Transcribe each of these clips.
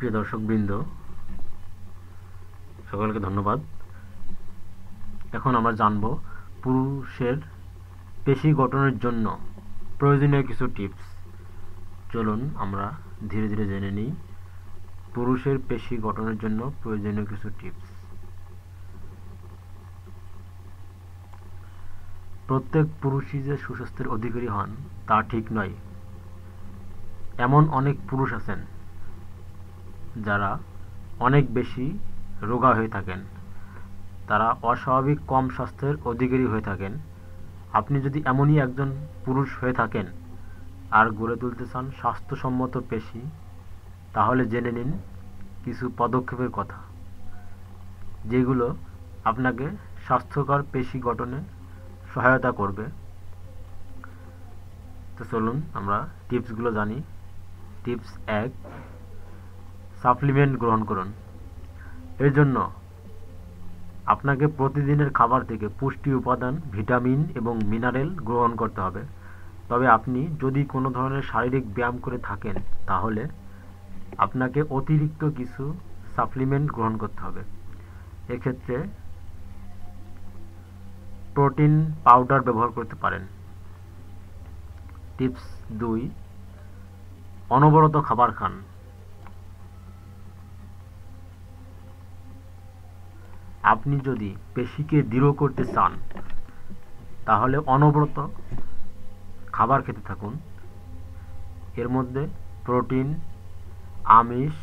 প্রিয় দর্শকবৃন্দ, সকলকে ধন্যবাদ। এখন আমরা জানব পুরুষের পেশি গঠনের জন্য প্রয়োজনীয় কিছু টিপস। চলুন আমরা ধীরে ধীরে জেনে নিই পুরুষের পেশি গঠনের জন্য প্রয়োজনীয় কিছু টিপস। প্রত্যেক পুরুষই যে সুস্বাস্থ্যের অধিকারী হন তা ঠিক নয়। এমন অনেক পুরুষ আছেন যারা অনেক বেশি রোগা হয়ে থাকেন, তারা অস্বাভাবিক কম স্বাস্থ্যের অধিকারী হয়ে থাকেন। আপনি যদি এমনই একজন পুরুষ হয়ে থাকেন আর গড়ে তুলতে চান স্বাস্থ্যসম্মত পেশি, তাহলে জেনে নিন কিছু পদক্ষেপের কথা, যেগুলো আপনাকে স্বাস্থ্যকর পেশি গঠনে সহায়তা করবে। তো চলুন আমরা টিপসগুলো জানি। টিপস এক সাপ্লিমেন্ট গ্রহণ করুন। এর জন্য আপনাকে প্রতিদিনের খাবার থেকে পুষ্টি উপাদান, ভিটামিন এবং মিনারেল গ্রহণ করতে হবে। তবে আপনি যদি কোনো ধরনের শারীরিক ব্যায়াম করে থাকেন, তাহলে আপনাকে অতিরিক্ত কিছু সাপ্লিমেন্ট গ্রহণ করতে হবে। এক্ষেত্রে প্রোটিন পাউডার ব্যবহার করতে পারেন। টিপস দুই, অনবরত খাবার খান। আপনি যদি পেশিকে দৃঢ় করতে চান, তাহলে অনবরত খাবার খেতে থাকুন। এর মধ্যে প্রোটিন, আমিষ,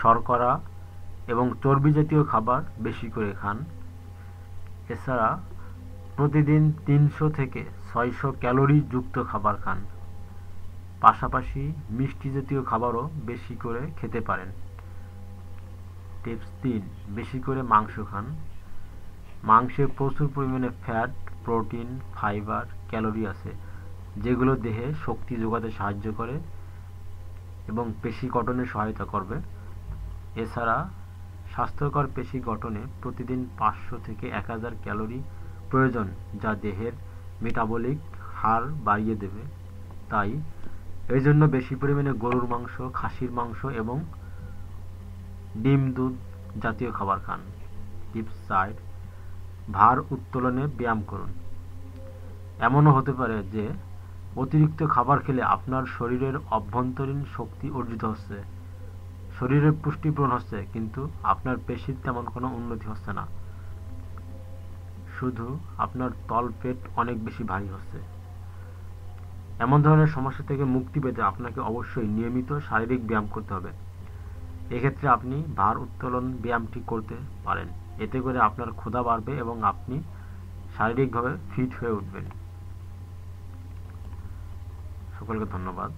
শর্করা এবং চর্বি জাতীয় খাবার বেশি করে খান। এছাড়া প্রতিদিন তিনশো থেকে ছয়শো ক্যালোরি যুক্ত খাবার খান। পাশাপাশি মিষ্টি জাতীয় খাবারও বেশি করে খেতে পারেন। টিপস তিন, বেশি করে মাংস খান। মাংসে প্রচুর পরিমাণে ফ্যাট প্রোটিন ফাইবার ক্যালোরি আছে, যেগুলো দেহে শক্তি যোগাতে সাহায্য করে এবং পেশি গঠনে সহায়তা করবে। এছাড়া স্বাস্থ্যকর পেশি গঠনে প্রতিদিন পাঁচশো থেকে এক হাজার ক্যালোরি প্রয়োজন, যা দেহের মেটাবলিক হার বাড়িয়ে দেবে। তাই এই জন্য বেশি পরিমাণে গরুর মাংস, খাসির মাংস এবং ডিম দুধ জাতীয় খাবার খান। টিপস চার ভার উত্তোলনে ব্যায়াম করুন। এমনও হতে পারে যে, অতিরিক্ত খাবার খেলে আপনার শরীরের অভ্যন্তরীণ শক্তি অর্জিত হচ্ছে, শরীরের পুষ্টি পূরণ হচ্ছে, কিন্তু আপনার পেশির তেমন কোনো উন্নতি হচ্ছে না। শুধু আপনার তল পেট অনেক বেশি ভারী হচ্ছে। এমন ধরনের সমস্যা থেকে মুক্তি পেতে আপনাকে অবশ্যই নিয়মিত শারীরিক ব্যায়াম করতে হবে। এক্ষেত্রে আপনি ভার উত্তোলন ব্যায়ামটি করতে পারেন। এতে করে আপনার ক্ষুধা বাড়বে এবং আপনি শারীরিকভাবে ফিট হয়ে উঠবেন। সকলকে ধন্যবাদ।